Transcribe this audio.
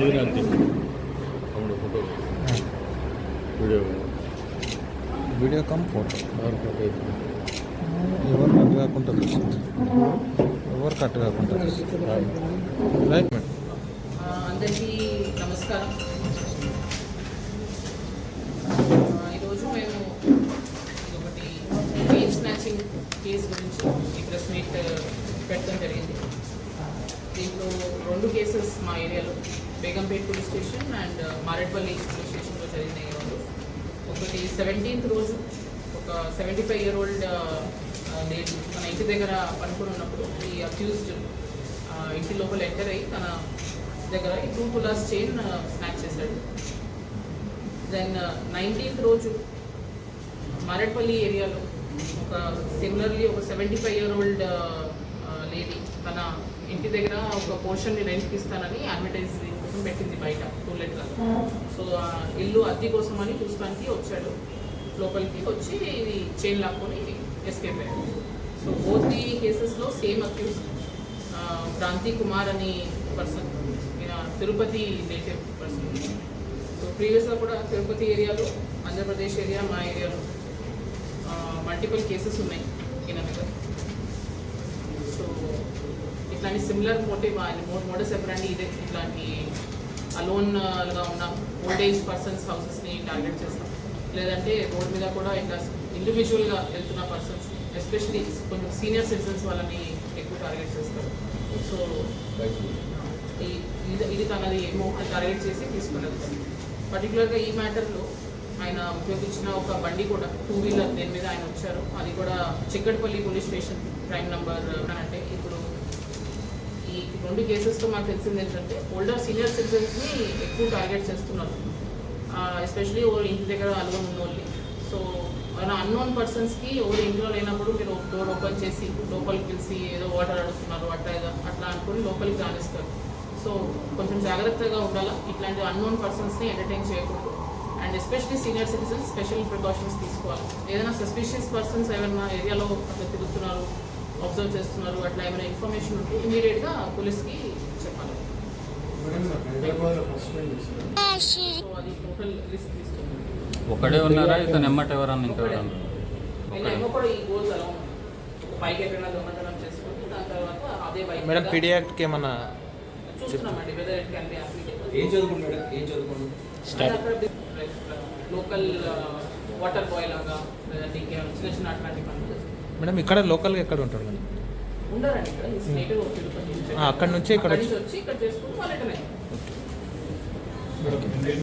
అంతే అవును photo. Video video cum photo. ఆరు ఫోటో అయితే ఎవరు కట్ కాకుండా చూస్తుంది ఎవరు కట్ కాకుండా రైట్ మేడం అందరికీ నమస్కారం. ఈరోజు మేము ఒకటి చైన్ స్నాచింగ్ కేసు గురించి ఈ ప్రెస్ మీట్ పెట్టడం జరిగింది. దీంట్లో రెండు కేసెస్ మా ఏరియాలో. Begumpet police station and uh, Marredpally police స్టేషన్లో జరిగినాయి ఈరోజు ఒకటి సెవెంటీన్త్ రోజు ఒక seventy five year old lady తన ఇంటి దగ్గర పనుకుని ఉన్నప్పుడు ఈ అక్యూజ్డ్ uh, ఇంటి లోపల ఎంటర్ అయ్యి తన దగ్గర ఈ టూ తులాస్ చైన్ స్నాచ్ చేశాడు. దెన్ నైన్టీన్త్ uh, రోజు మారేడ్పల్లి ఏరియాలో ఒక సిమిలర్లీ ఒక seventy five year old lady తన ఇంటి దగ్గర ఒక పోర్షన్ని రెంట్కి ఇస్తానని అడ్వర్టైజ్ కోసం పెట్టింది బయట టూలెట్లో సో ఆ ఇల్లు అద్దె కోసం అని చూస్తానికి వచ్చాడు. లోపలికి వచ్చి ఇది చైన్ లాక్కొని ఎస్కేప్ అయ్యాడు. సో బోత్ ది కేసెస్లో సేమ్ అక్యూజ్ క్రాంతి కుమార్ అని పర్సన్ ఈయన తిరుపతి నేటివ్ పర్సన్ సో ప్రీవియస్గా కూడా తిరుపతి ఏరియాలో ఆంధ్రప్రదేశ్ ఏరియా మా ఏరియాలో మల్టిపుల్ కేసెస్ ఉన్నాయి ఈయన మీద. సో ఇట్లాంటి సిమిలర్ మోటివ్ మోడస్ ఎప్పుడండి ఇదే ఇట్లాంటి అలోన్గా uh, ఉన్న ఓల్డేజ్ పర్సన్స్ హౌసెస్ని టార్గెట్ చేస్తాం. లేదంటే రోడ్ మీద కూడా ఇట్లా ఇండివిజువల్గా వెళ్తున్న పర్సన్స్ ఎస్పెషలీ కొంచెం సీనియర్ సిటిజన్స్ వాళ్ళని ఎక్కువ టార్గెట్ చేస్తారు. సో ఈ- ఇది ఇది తనది ఏమో టార్గెట్ చేసి తీసుకున్నది. పర్టికులర్గా ఈ మ్యాటర్లో ఆయన ఉపయోగించిన ఒక బండి కూడా టూ వీలర్ దేని మీద ఆయన వచ్చారు అది కూడా Chikkadpally police station crime number అంటే ఇప్పుడు ఈ రెండు కేసెస్లో మాకు తెలిసింది ఏంటంటే ఓల్డర్ సీనియర్ సిటిజన్స్ని ఎక్కువ టార్గెట్ చేస్తున్నారు. ఎస్పెషలీ ఓ ఇంటి దగ్గర అలవని ఉన్న సో మన అన్నోన్ పర్సన్స్కి ఎవరు ఇంట్లో లేనప్పుడు మీరు డోర్ ఓపెన్ చేసి లోపలికి పిలిచి ఏదో వాటర్ అడుగుతున్నారు అట్లా ఏదో అట్లా అనుకుని లోపలికి రానిస్తారు. సో కొంచెం జాగ్రత్తగా ఉండాలా? ఇట్లాంటి అన్నోన్ పర్సన్స్ని ఎంటర్టైన్ చేయకూడదు. And especially senior citizens special precautions తీసుకోవాలి. ఏదైనా సస్పిషియస్ పర్సన్స్ ఏమైనా ఏరియాలో తిరుగుతున్నారు అబ్జర్వ్ చేస్తున్నారు అట్లా ఏమైనా ఇన్ఫర్మేషన్ ఉంటే ఇమీడియట్గా పోలీస్కి చెప్పాలి. ఒకడే ఉన్నారా? ఇతను ఎమ్మట ఎవరన్నా బైక్ మేడం పీడీ యాక్ట్కి ఏమన్నా లోకల్ వాటర్ బాయ్ లాగా చిన్న చిన్న అట్లాంటి పనులు చేస్తాం. మేడం ఇక్కడ లోకల్గా ఎక్కడ ఉంటారు మేడం? అక్కడి నుంచి ఇక్కడ వచ్చి